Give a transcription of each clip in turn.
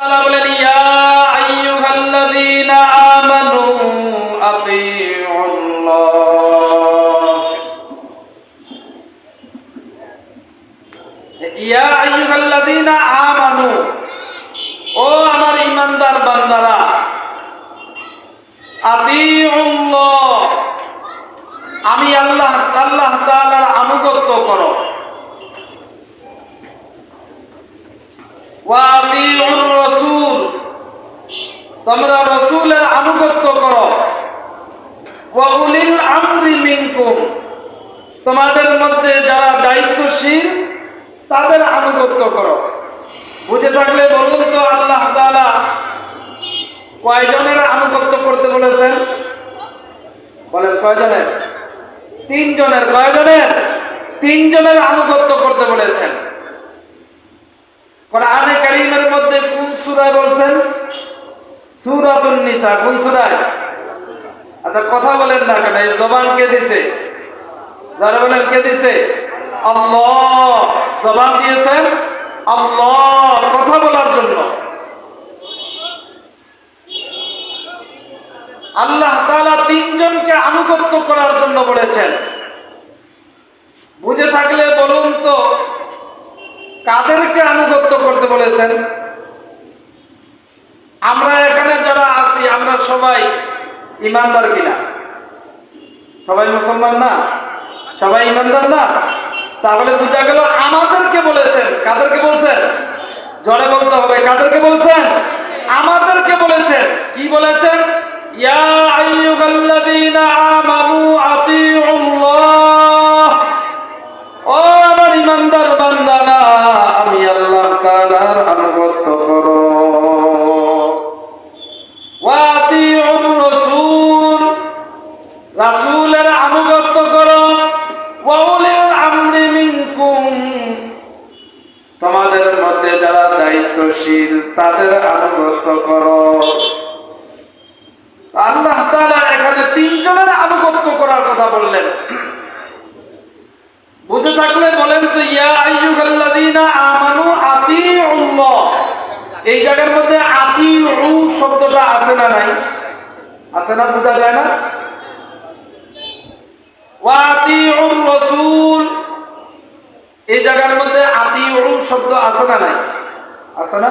তাআলা বলেন আতিউল্লাহ। আতিউল্লাহ আমি আল্লাহ আল্লাহ তাআলার আনুগত্য করো। ওয়াতিউর রাসূল তোমরা রাসূলের আনুগত্য করো। ওয়া উলিল আমরি মিনকুম। তোমাদের মধ্যে যারা দায়িত্বশীল, তাদের আনুগত্য করো। বুঝে থাকলে বলুন তো আল্লাহ তাআলা কয়জনের আনুগত্য করতে বলেছেন? বলেন কয়জনের? তিনজনের। কয়জনের? তিনজনের আনুগত্য করতে বলেছেন। কোরআনে কারীমের মধ্যে কোন সূরায় বলছেন? সূরাতুন নিসা, কোন সূরায়? আচ্ছা কথা বলেন না কেন, এই জবান কে দিছে? যারা বলেন, কে দিছে? আল্লাহ। জবান দিয়েছেন আল্লাহ, কথা বলার জন্য। আল্লাহ তাআলা তিনজনকে আনুগত্য করার জন্য বলেছেন। বুঝে থাকলে বলুন তো, কাদেরকে আনুগত্য করতে বলেছেন? আমরা এখানে যারা আছি, আমরা সবাই ইমানদার কিনা? সবাই মুসলমান না? সবাই ইমানদার না? তাহলে বোঝা গেল আমাদেরকে বলেছেন। কাদেরকে বলছেন? জনে বলতে হবে, কাদেরকে বলছেন? আমাদেরকে বলেছেন। কি বলেছেন? ইয়া আইয়ুহাল্লাযীনা আমানু আতিউল্লাহ আনুগত্য করো। আল্লাহ তাআলা এখানে তিনজনের আনুগত্য করার কথা বললেন। বুঝে থাকলে বলেন তো, ইয়া আইয়ুহাল্লাযীনা আমানু আতিউল্লাহ। এই জায়গার মধ্যে আতিউ শব্দটা আছে না নাই? আছে না, বোঝা যায় না? ওয়া আতিউর রাসূল। এই জায়গার মধ্যে আতিউ শব্দ আছে না নাই? আছে না?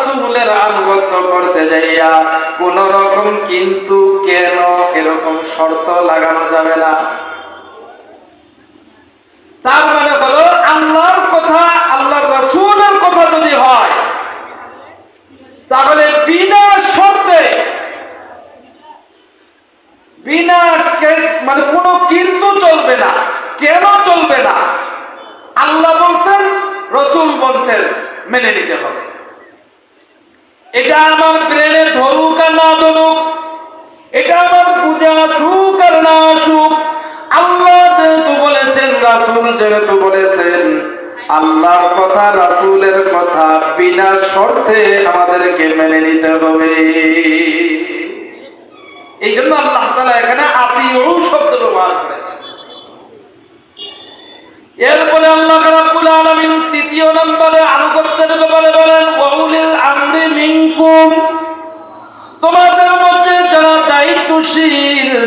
রাসূলের আনুগত্য করতে যাইয়া, কোন রকম কিন্তু কেন এরকম শর্ত লাগানো যাবে না। তার মানে হলো, আল্লাহর কথা, আল্লাহর রাসূলের কথা যদি হয়, তাহলে বিনা শর্তে, বিনা মানে কোনো কিন্তু চলবে না। কেন চলবে না? আল্লাহ বলছেন, রসুল বলছেন, মেনে নিতে হবে। এটা আমার ব্রেনে ধরুক আর না ধরুক এটা আমার বুঝে আসুক আর না আসুক। আল্লাহ যেহেতু বলেছেন, রাসূল যেহেতু বলেছেন, আল্লাহর কথা, রাসূলের কথা বিনা শর্তে আমাদেরকে মেনে নিতে হবে। এই জন্য আল্লাহ তাআলা এখানে আতিউ শব্দ ব্যবহার করেছেন। এরপরে আল্লাহ রাব্বুল আলামিন তৃতীয় নম্বরে আনুগত্যের ব্যাপারে বলেন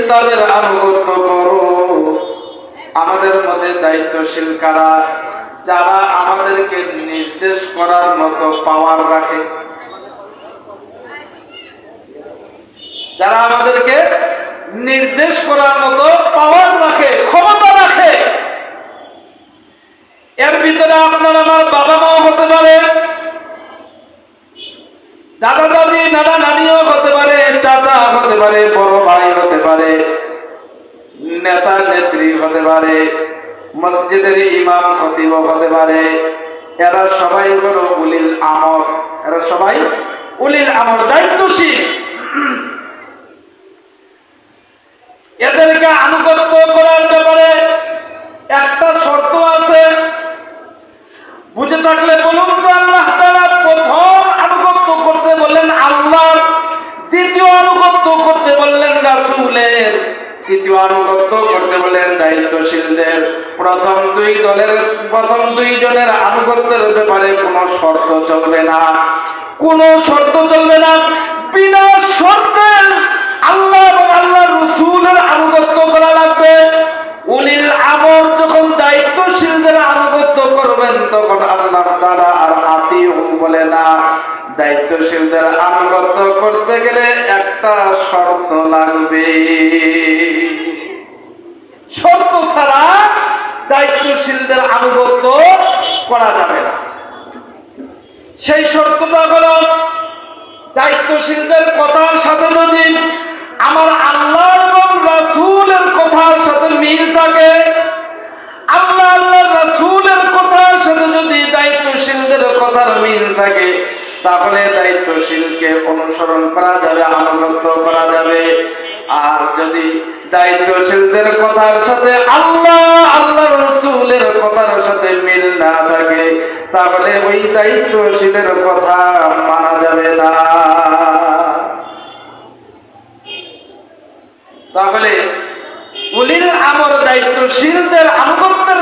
তাদের আনুগত্য করো? আমাদের মধ্যে দায়িত্বশীল কারা? যারা আমাদেরকে নির্দেশ করার মতো পাওয়ার রাখে। যারা আমাদেরকে নির্দেশ করার মতো পাওয়ার রাখে, ক্ষমতা রাখে। এর ভিতরে আপনার আমার বাবা মাও হতে পারেন দাদা দাদি নানা নানিও হতে পারে, চাচা হতে পারে, বড় ভাই হতে পারে, নেতা, নেত্রী হতে পারে, মসজিদের ইমাম, খতিব হতে পারে। এরা সবাই হলো উলিল আমর। এরা সবাই উলিল আমর, দায়িত্বশীল। এদেরকে আনুগত্য করার ব্যাপারে একটা শর্ত আছে। বুঝে থাকলে বলুন তো আল্লাহ তাআলা প্রথম আনুগত্য করতে বললেন আল্লাহর দ্বিতীয় আনুগত্য করতে বললেন রাসূলের আনুগত্য করতে বললেন দায়িত্বশীলদের। প্রথম দুই দলের, প্রথম দুই জনের আনুগত্যের ব্যাপারে কোনো শর্ত চলবে না। শর্ত চলবে না। বিনা শর্তে আল্লাহ এবং আল্লাহ রসুলের আনুগত্য করা লাগবে। উলিল আমর যখন দায়িত্বশীলদের আনুগত্য করবেন, তখন আল্লাহ তারা আর আতি বলে না দায়িত্বশীলদের আনুগত্য করতে গেলে একটা শর্ত লাগবে। শর্ত ছাড়া দায়িত্বশীলদের আনুগত্য করা যাবে না। সেই শর্তটা হল দায়িত্বশীলদের কথার সাথে যদি আমার আল্লাহ এবং রাসূলের কথার সাথে মিল থাকে আল্লাহ আল্লাহ রাসূলের কথার সাথে যদি দায়িত্বশীলদের কথার মিল থাকে তাহলে দায়িত্বশীলকে অনুসরণ করা যাবে, আনুগত্য করা যাবে। আর যদি দায়িত্বশীলদের কথার সাথে আল্লাহ আল্লাহ রসুলের কথার সাথে মিল না থাকে, তাহলে ওই দায়িত্বশীলের কথা মানা যাবে না। তাহলে উলিল আমর দায়িত্বশীলদের আনুগত্যের